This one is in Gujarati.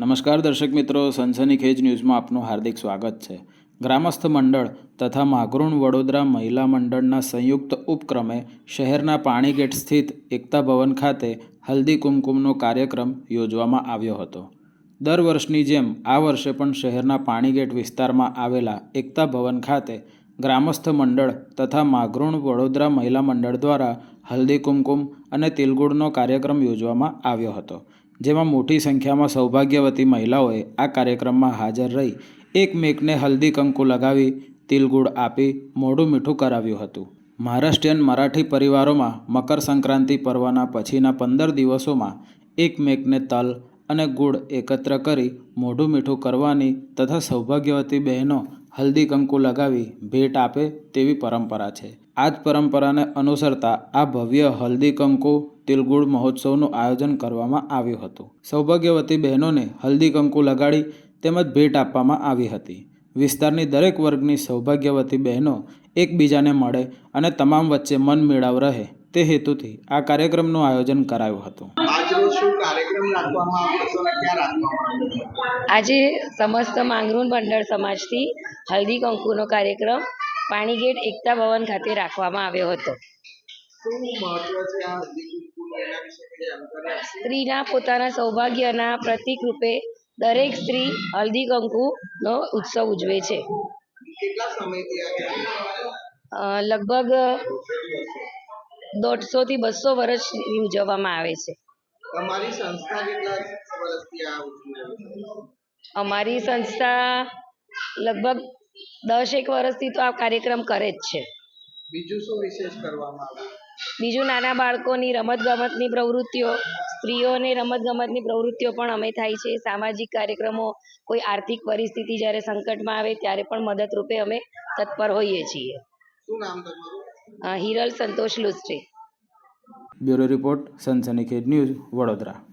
નમસ્કાર દર્શક મિત્રો સનસનીખેજ ન્યૂઝમાં આપનું હાર્દિક સ્વાગત છે. ગ્રામસ્થ મંડળ તથા માગરૂણ વડોદરા મહિલા મંડળના સંયુક્ત ઉપક્રમે શહેરના પાણીગેટ સ્થિત એકતા ભવન ખાતે હલ્દી કુમકુમનો કાર્યક્રમ યોજવામાં આવ્યો હતો. દર વર્ષની જેમ આ વર્ષે પણ શહેરના પાણીગેટ વિસ્તારમાં આવેલા એકતા ભવન ખાતે ગ્રામસ્થ મંડળ તથા માગરૂણ વડોદરા મહિલા મંડળ દ્વારા હલ્દી કુમકુમ અને તિલગુડનો કાર્યક્રમ યોજવામાં આવ્યો હતો. જેમાં મોટી સંખ્યામાં સૌભાગ્યવતી મહિલાઓએ આ કાર્યક્રમમાં હાજર રહી, એકમેકને હલ્દી કંકુ લગાવી, તિલગુડ આપી મોઢું મીઠું કરાવ્યું હતું. મહારાષ્ટ્રીયન મરાઠી પરિવારોમાં મકર સંક્રાંતિ પર્વના પછીના પંદર દિવસોમાં એકમેકને તલ અને ગુળ એકત્ર કરી મોઢું મીઠું કરવાની તથા સૌભાગ્યવતી બહેનો હલ્દી કંકુ લગાવી ભેટ આપે તેવી પરંપરા છે. આ જ પરંપરાને અનુસરતા આ ભવ્ય હલ્દી કંકુ તિલગુડ મહોત્સવનું આયોજન કરવામાં આવ્યું હતું. સૌભાગ્યવતી બહેનોને હલ્દી કંકુ લગાડી તેમજ ભેટ આપવામાં આવી હતી. વિસ્તારની દરેક વર્ગની સૌભાગ્યવતી બહેનો એકબીજાને મળે અને તમામ વચ્ચે મન મેળાવ રહે તે હેતુથી આ કાર્યક્રમનું આયોજન કરાયું હતું. આજરોજ શું કાર્યક્રમ રાખવામાં આવ્યો છે અને ક્યાં રાખવામાં આવ્યો છે? આજે સમસ્ત માંગરૂન ભંડાર સમાજથી હલ્દી કંકુનો કાર્યક્રમ પાણીગેટ એકતા ભવન ખાતે રાખવામાં આવ્યો હતો. શું મહત્વ છે આ હલ્દી કુમકુમ એના વિશે કઈ જાણકારી આપશો? સ્ત્રીના પોતાના સૌભાગ્યના પ્રતીક રૂપે દરેક સ્ત્રી હલ્દી કંકુનો ઉત્સવ ઉજવે છે. કેટલા સમયથી આ? અ, લગભગ દોઢસોથી બસો વર્ષ ઉજવવામાં આવે છે. તમારી સંસ્થા કેટલા વર્ષથી આ ઉજવી રહી છે? અમારી સંસ્થા લગભગ દસ એક વર્ષથી તો આ કાર્યક્રમ કરે જ છે. બીજું શું વિશેષ કરવામાં આવ્યું બીજું નાના બાળકોની રમતગમતની પ્રવૃત્તિઓ સ્ત્રીઓની રમતગમતની પ્રવૃત્તિઓ પણ અમે થાય છે. સામાજિક કાર્યક્રમો કોઈ આર્થિક પરિસ્થિતિ જ્યારે સંકટમાં આવે ત્યારે પણ મદદરૂપે અમે તત્પર હોઈએ છીએ. શું નામ તમારું? અ, હિરલ સંતોષ લુસ્ટ્રી બ્યુરો રિપોર્ટ સનસનીખેડ ન્યૂઝ વડોદરા.